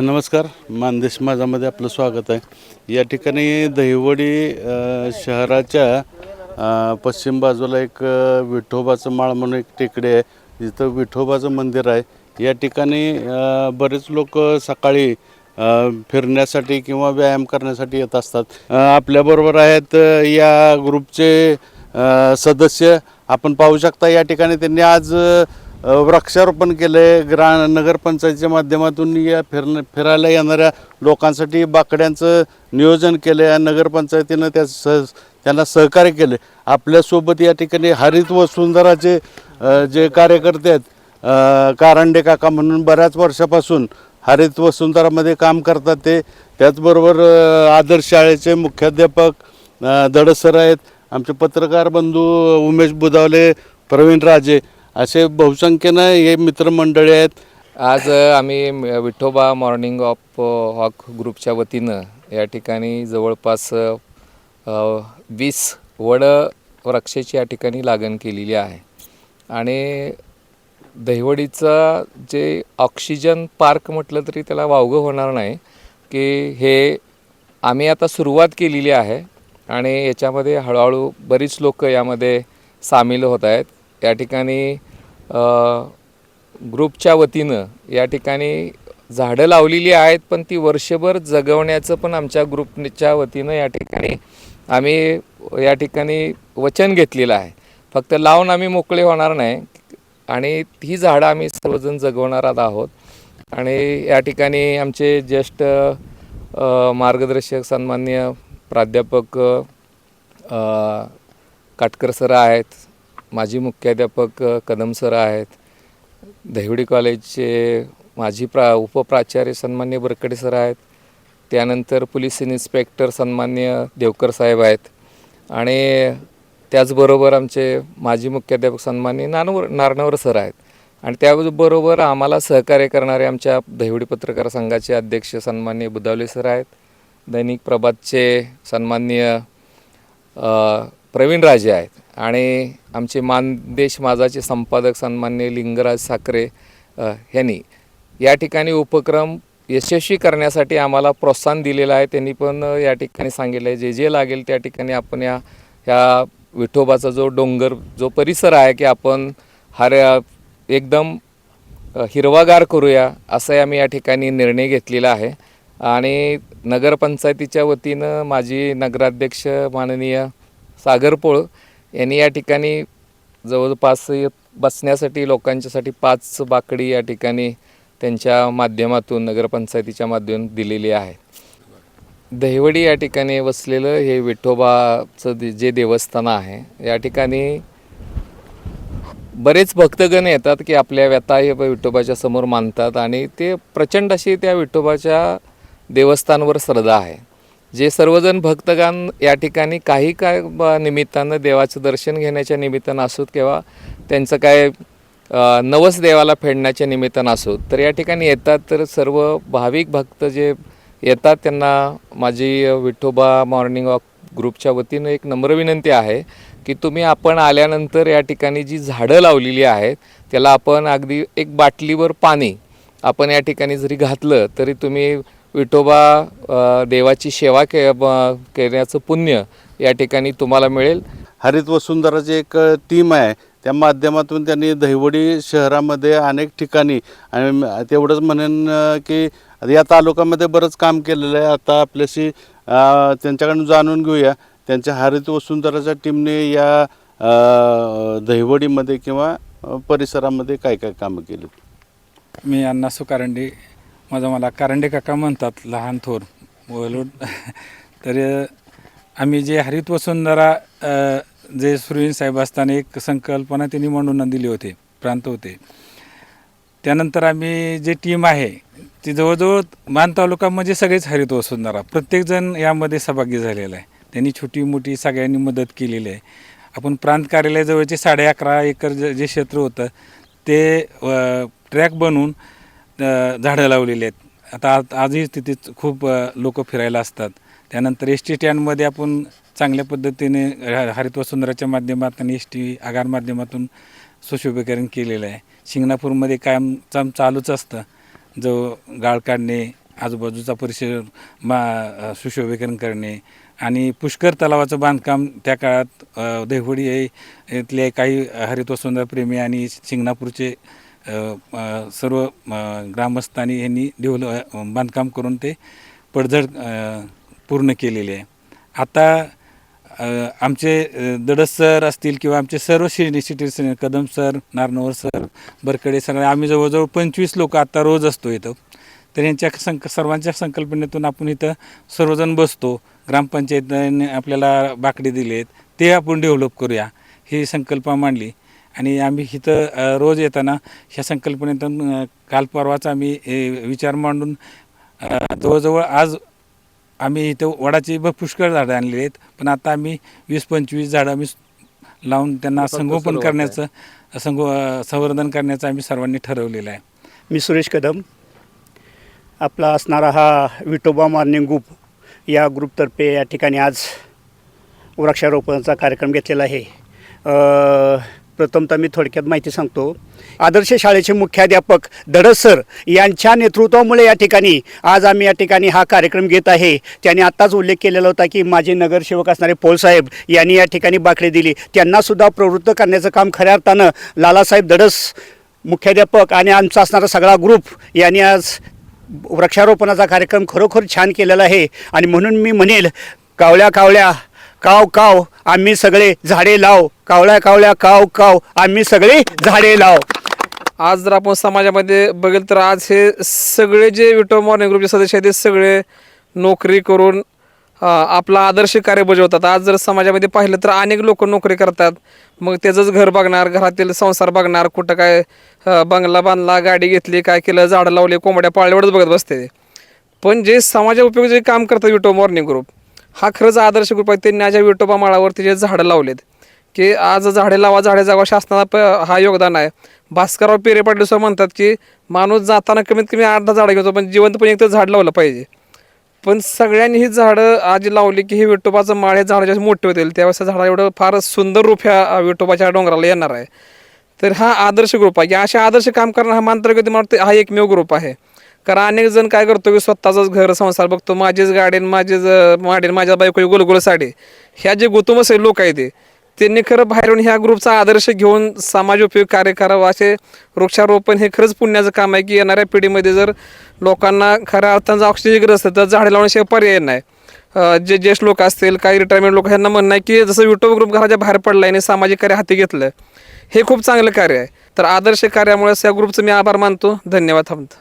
नमस्कार मानदेश माझामध्ये आपलं स्वागत आहे. या ठिकाणी दहिवडी शहराच्या पश्चिम बाजूला एक विठोबाचं माळ म्हणून एक टेकडी आहे. जिथं विठोबाचं मंदिर आहे. या ठिकाणी बरेच लोक सकाळी फिरण्यासाठी किंवा व्यायाम करण्यासाठी येत असतात. आपल्याबरोबर आहेत या ग्रुपचे सदस्य. आपण पाहू शकता या ठिकाणी त्यांनी आज वृक्षारोपण केले ग्रा नगरपंचायतीच्या माध्यमातून या फिरण फिरायला येणाऱ्या लोकांसाठी बाकड्यांचं नियोजन केलं या नगरपंचायतीनं त्या सह त्यांना सहकार्य केले. आपल्यासोबत या ठिकाणी हरित व सुंदराचे जे कार्यकर्ते आहेत कारंडे काका म्हणून बऱ्याच वर्षापासून हरित वसुंधरामध्ये काम करतात ते. त्याचबरोबर आदर्श शाळेचे मुख्याध्यापक दडसर आहेत. आमचे पत्रकार बंधू उमेश बुधावले प्रवीण राजे असे बहुसंख्येनं हे मित्रमंडळी आहेत. आज आम्ही विठोबा मॉर्निंग ऑफ हॉक ग्रुपच्या वतीनं या ठिकाणी जवळपास वीस वड वृक्षाची या ठिकाणी लागण केलेली आहे. आणि दहिवडीचं जे ऑक्सिजन पार्क म्हटलं तरी त्याला वावगं होणार नाही की हे आम्ही आता सुरुवात केलेली आहे. आणि याच्यामध्ये हळूहळू बरीच लोक यामध्ये सामील होत आहेत. या ठिकाणी ग्रुपच्या वतीनं या ठिकाणी झाडं लावलेली आहेत पण ती वर्षभर जगवण्याचं पण आमच्या ग्रुपच्या वतीनं या ठिकाणी आम्ही या ठिकाणी वचन घेतलेलं आहे. फक्त लावून आम्ही मोकळे होणार नाही आणि ही झाडं आम्ही सर्वजण जगवणार आहोत. आणि या ठिकाणी आमचे ज्येष्ठ मार्गदर्शक सन्मान्य प्राध्यापक काटकर सर आहेत माजी मुख्याध्यापक कदम सर आहेत. दहिवडी कॉलेजचे माजी प्रा उपप्राचार्य सन्मान्य बरकडे सर आहेत. त्यानंतर पोलीस इन्स्पेक्टर सन्मान्य देवकर साहेब आहेत. आणि त्याचबरोबर आमचे माजी मुख्याध्यापक सन्मान्य नानवर नारनवर सर आहेत. आणि त्याबरोबर आम्हाला सहकार्य करणारे आमच्या दहिवडी पत्रकार संघाचे अध्यक्ष सन्मान्य बुधावले सर आहेत. दैनिक प्रभातचे सन्मान्य प्रवीण राजे आहेत. आणि आमचे मानदेश माझाचे संपादक सन्मान्य लिंगराज साखरे यांनी ह्यांनी या ठिकाणी उपक्रम यशस्वी करण्यासाठी आम्हाला प्रोत्साहन दिलेलं आहे. त्यांनी पण या ठिकाणी सांगितलं आहे जे जे लागेल त्या ठिकाणी आपण या ह्या विठोबाचा जो डोंगर जो परिसर आहे की आपण हर एकदम हिरवागार करूया असं आम्ही या ठिकाणी निर्णय घेतलेला आहे. आणि नगरपंचायतीच्या वतीनं माझी नगराध्यक्ष माननीय सागरपोळ यांनी या ठिकाणी जवळपास बसण्यासाठी लोकांच्यासाठी पाच बाकडी या ठिकाणी त्यांच्या माध्यमातून नगरपंचायतीच्या माध्यमातून दिलेली आहे दहिवडी या ठिकाणी वसलेलं हे विठोबाचं दे- जे देवस्थान आहे या ठिकाणी बरेच भक्तगण येतात की आपल्या व्यथा हे विठोबाच्या समोर मानतात आणि ते प्रचंड अशी त्या विठोबाच्या देवस्थानवर श्रद्धा आहे. जे सर्वजण भक्तगण या ठिकाणी काही काय निमित्तानं देवाचं दर्शन घेण्याच्या निमित्तानं असोत किंवा त्यांचं काय नवस देवाला फेडण्याच्या निमित्तानं असोत तर या ठिकाणी येतात तर सर्व भाविक भक्त जे येतात त्यांना माझी विठोबा मॉर्निंग वॉक ग्रुपच्या वतीनं एक नम्र विनंती आहे की तुम्ही आपण आल्यानंतर या ठिकाणी जी झाडं लावलेली आहेत त्याला आपण अगदी एक बाटलीवर पाणी आपण या ठिकाणी जरी घातलं तरी तुम्ही विठोबा देवाची सेवा के ब- करण्याचं पुण्य या ठिकाणी तुम्हाला मिळेल. हरित वसुंधराची एक टीम आहे. त्या माध्यमातून त्यांनी दहिवडी शहरामध्ये अनेक ठिकाणी आणि तेवढंच म्हणेन की या तालुक्यामध्ये बरंच काम केलेलं आहे. आता आपल्याशी त्यांच्याकडून जाणून घेऊया. त्यांच्या हरित वसुंधराच्या टीमने या दहिवडीमध्ये किंवा परिसरामध्ये काय काय कामं केली? मी अण्णा सुकारंडे माझा मला कारंडे काका म्हणतात लहान थोर बोलून तर आम्ही जे हरित वसुंधरा जे सुरवीन साहेब असताना एक संकल्पना त्यांनी मांडून दिली होते प्रांत होते. त्यानंतर आम्ही जे टीम आहे ती जवळजवळ मान तालुका म्हणजे सगळेच हरित वसुंधरा प्रत्येकजण यामध्ये सहभागी झालेला आहे. त्यांनी छोटी मोठी सगळ्यांनी मदत केलेली आहे. आपण प्रांत कार्यालयाजवळचे साडे अकरा एकर जे जे क्षेत्र होतं ते ट्रॅक बनवून झाडं लावलेली आहेत. आता आज- आजही तिथे खूप लोक फिरायला असतात. त्यानंतर एस टी स्टँडमध्ये आपण चांगल्या पद्धतीने ह- सुंदराच्या वसुंधराच्या माध्यमातून एस टी आगार माध्यमातून सुशोभीकरण केलेलं आहे. शिंगणापूरमध्ये कायम चाम चालूच असतं. जो गाळ काढणे आजूबाजूचा परिसर मा सुशोभीकरण करणे आणि पुष्कर तलावाचं बांधकाम त्या काळात देहवडी इथले काही हरित सुंदर प्रेमी आणि शिंगणापूरचे सर्व ग्रामस्थांनी यांनी डेव्हलप बांधकाम करून ते पडझड पूर्ण केलेले आहे. आता आमचे दडस सर असतील किंवा आमचे सर्व senior citizen Kadam sir Narnavar sir Barkade सगळे आम्ही जवळजवळ पंचवीस लोक आता रोज असतो इथं. तर यांच्या संक सर्वांच्या संकल्पनेतून आपण इथं सर्वजण बसतो. ग्रामपंचायतीने आपल्याला बाकडे दिलेत. ते आपण डेव्हलप करूया. ही संकल्पना मांडली. आणि आम्ही इथं अ, रोज येताना ह्या संकल्पनेतून अ, काल परवाच आम्ही विचार मांडून अ, जवळजवळ आज आम्ही इथं वडाची ब पुष्कळ झाडं आणलेली आहेत. पण आता आम्ही वीस पंचवीस झाडं आम्ही लावून त्यांना संगोपन करण्याचं संगो अ, संवर्धन करण्याचं आम्ही सर्वांनी ठरवलेलं आहे. मी सुरेश कदम. आपला असणारा हा विठोबा मॉर्निंग ग्रुप या ग्रुपतर्फे या ठिकाणी आज वृक्षारोपणाचा कार्यक्रम घेतलेला आहे. अ, प्रथमतः मी थोडक्यात माहिती सांगतो. आदर्श शाळेचे मुख्याध्यापक धडस सर यांच्या नेतृत्वामुळे या ठिकाणी आज आम्ही या ठिकाणी हा कार्यक्रम घेत आहे. त्यांनी आत्ताच उल्लेख केलेला होता की माझे नगरसेवक असणारे पोलसाहेब यांनी या ठिकाणी बाकडे दिली. त्यांनासुद्धा प्रवृत्त करण्याचं काम खऱ्या अर्थानं लालासाहेब धडस मुख्याध्यापक आणि आमचा असणारा सगळा ग्रुप यांनी आज वृक्षारोपणाचा कार्यक्रम खरोखर छान केलेला आहे. आणि म्हणून मी म्हणेल कावळ्या कावळ्या काव काव आम्ही सगळे झाडे लाव. कावळ्या कावळ्या काव काव आम्ही सगळे झाडे लाव. आज जर आपण समाजामध्ये बघेल तर आज हे सगळे जे विटो मॉर्निंग ग्रुपचे सदस्य आहेत ते सगळे नोकरी करून अ, आपला आदर्श कार्य बजावतात. आज जर समाजामध्ये पाहिलं तर अनेक लोक नोकरी करतात. मग त्याचंच घर बघणार घरातील संसार बघणार कुठं काय अ, बंगला बांधला गाडी घेतली काय केलं झाडं लावली कोंबड्या पाळल्यावरच बघत बसते. पण जे समाजा उपयोगी जे काम करतात विटो मॉर्निंग ग्रुप हा खरंच आदर्श ग्रुप आहे. त्यांनी आज विटोबा माळावरती जे झाडं लावलेत की आज झाडे लावा झाडे जावा शासनाचा प हा योगदान आहे. भास्करराव पेरे पाटील सर म्हणतात की माणूस जाताना कमीत कमी आठ दहा झाडं घेतो पण जिवंतपणे एक तर झाड लावलं पाहिजे. पण सगळ्यांनी ही झाडं आज लावली की हे विठोबाचं माळ हे झाड जेव्हा मोठे होतील. त्यावेळेस झाडा एवढं फार सुंदर रूप ह्या विठोबाच्या डोंगराला येणार आहे. तर हा आदर्श ग्रुप आहे. की अशा आदर्श काम करणारा हा मांत्रगती मला हा एकमेव ग्रुप आहे. कारण अनेक जण काय करतो की स्वतःचाच घर संसार बघतो. माझीच गाडीन माझीच अं, माडीन माझ्या बायको गोलगोल साडी. ह्या जे गुतुमस लोक आहेत ते त्यांनी खरं बाहेरून ह्या ग्रुपचा आदर्श घेऊन समाज उपयोग कार्य करावं. असे वृक्षारोपण हे खरंच पुण्याचं काम आहे की येणाऱ्या पिढीमध्ये जर लोकांना खऱ्या अर्थांचा ऑक्सिजन गरज असेल तर झाडे लावण्याशिवाय पर्याय नाही. जे ज्येष्ठ लोक असतील काही रिटायरमेंट लोक ह्यांना म्हणणं आहे की जसं युट्यूब ग्रुप घराच्या बाहेर पडलाय आणि सामाजिक कार्य हाती घेतलं हे खूप चांगलं कार्य आहे. तर आदर्श कार्यामुळे या ग्रुपचं मी आभार मानतो. धन्यवाद थांबतो